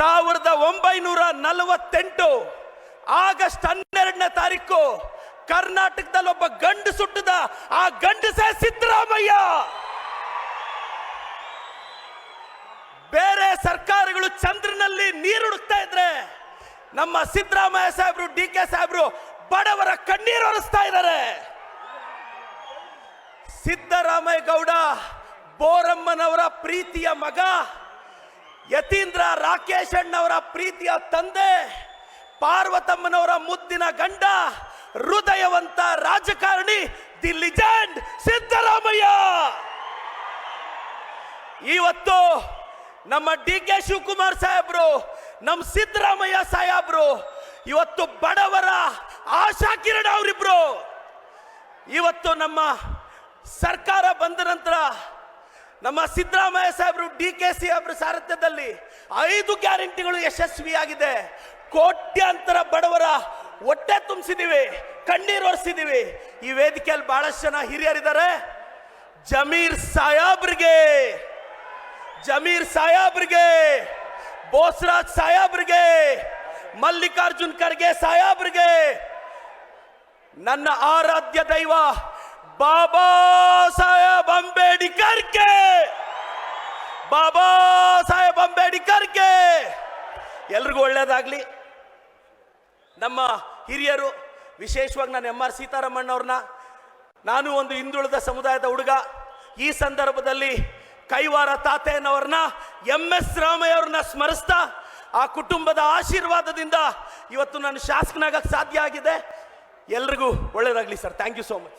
ಸಾವಿರದ ಒಂಬೈನೂರ ನಲವತ್ತೆಂಟು ಆಗಸ್ಟ್ ಹನ್ನೆರಡನೇ ತಾರೀಕು ಕರ್ನಾಟಕದಲ್ಲಿ ಒಬ್ಬ ಗಂಡು ಸುಟ್ಟದ ಆ ಗಂಡಸೇ ಸಿದ್ದರಾಮಯ್ಯ. ಬೇರೆ ಸರ್ಕಾರಗಳು ಚಂದ್ರನಲ್ಲಿ ನೀರು ಹುಡುಕ್ತಾ ಇದ್ರೆ ನಮ್ಮ ಸಿದ್ದರಾಮಯ್ಯ ಸಾಹೇಬ್ರು, ಡಿ ಕೆ ಸಾಹೇಬ್ರು ಬಡವರ ಕಣ್ಣೀರು ಒರೆಸ್ತಾ ಇದ್ದಾರೆ. ಸಿದ್ದರಾಮಯ್ಯ ಗೌಡ, ಬೋರಮ್ಮನವರ ಪ್ರೀತಿಯ ಮಗ ಯತೀಂದ್ರ ರಾಕೇಶ್ ಅಣ್ಣವರ ಪ್ರೀತಿಯ ತಂದೆ, ಪಾರ್ವತಮ್ಮನವರ ಮುದ್ದಿನ ಗಂಡ, ಹೃದಯವಂತ ರಾಜಕಾರಣಿ, ದಿ ಲಿಜೆಂಡ್ ಸಿದ್ದರಾಮಯ್ಯ. ಇವತ್ತು ನಮ್ಮ ಡಿ ಕೆ ಶಿವಕುಮಾರ್ ಸಾಹೇಬ್ರು, ನಮ್ಮ ಸಿದ್ದರಾಮಯ್ಯ ಸಾಹೇಬ್ರು, ಇವತ್ತು ಬಡವರ ಆಶಾ ಕಿರಣ ಅವರಿಬ್ರು. ಇವತ್ತು ನಮ್ಮ ಸರ್ಕಾರ ಬಂದ ನಂತರ ನಮ್ಮ ಸಿದ್ದರಾಮಯ್ಯ ಸಾಹೇಬರು ಡಿ ಕೆ ಸಿ ಅವರ ಸಾರಥ್ಯದಲ್ಲಿ ಐದು ಗ್ಯಾರಂಟಿಗಳು ಯಶಸ್ವಿಯಾಗಿದೆ. ಕೋಟ್ಯಾಂತರ ಬಡವರ ಹೊಟ್ಟೆ ತುಂಬಿಸಿದೀವಿ, ಕಣ್ಣೀರು ಒರೆಸಿದೀವಿ. ಈ ವೇದಿಕೆಯಲ್ಲಿ ಬಹಳಷ್ಟು ಜನ ಹಿರಿಯರಿದ್ದಾರೆ. ಜಮೀರ್ ಸಾಯಾಬ್ರಿಗೆ ಜಮೀರ್ ಸಾಯಾಬ್ರಿಗೆ ಬೋಸ್ರಾಜ್ ಸಾಯಾಬ್ರಿಗೆ ಮಲ್ಲಿಕಾರ್ಜುನ್ ಖರ್ಗೆ ಸಾಯಾಬ್ರಿಗೆ ನನ್ನ ಆರಾಧ್ಯ ದೈವ ಬಾಬಾ ಸಾಹೇಬ್ ಅಂಬೇಡ್ಕರ್ಗೆ ಬಾಬಾ ಸಾಹೇಬ್ ಅಂಬೇಡ್ಕರ್ಗೆ ಎಲ್ರಿಗೂ ಒಳ್ಳೇದಾಗ್ಲಿ. ನಮ್ಮ ಹಿರಿಯರು, ವಿಶೇಷವಾಗಿ ನಾನು ಎಂ ಆರ್ ಸೀತಾರಾಮಣ್ಣವ್ರನ್ನ, ನಾನು ಒಂದು ಹಿಂದುಳಿದ ಸಮುದಾಯದ ಹುಡುಗ. ಈ ಸಂದರ್ಭದಲ್ಲಿ ಕೈವಾರ ತಾತೆಯನ್ನವ್ರನ್ನ ಎಂ ಎಸ್ ರಾಮಯ್ಯ ಅವ್ರನ್ನ ಸ್ಮರಿಸ್ತಾ, ಆ ಕುಟುಂಬದ ಆಶೀರ್ವಾದದಿಂದ ಇವತ್ತು ನಾನು ಶಾಸಕನಾಗಕ್ಕೆ ಸಾಧ್ಯ ಆಗಿದೆ. ಎಲ್ರಿಗೂ ಒಳ್ಳೇದಾಗಲಿ sir. Thank you so much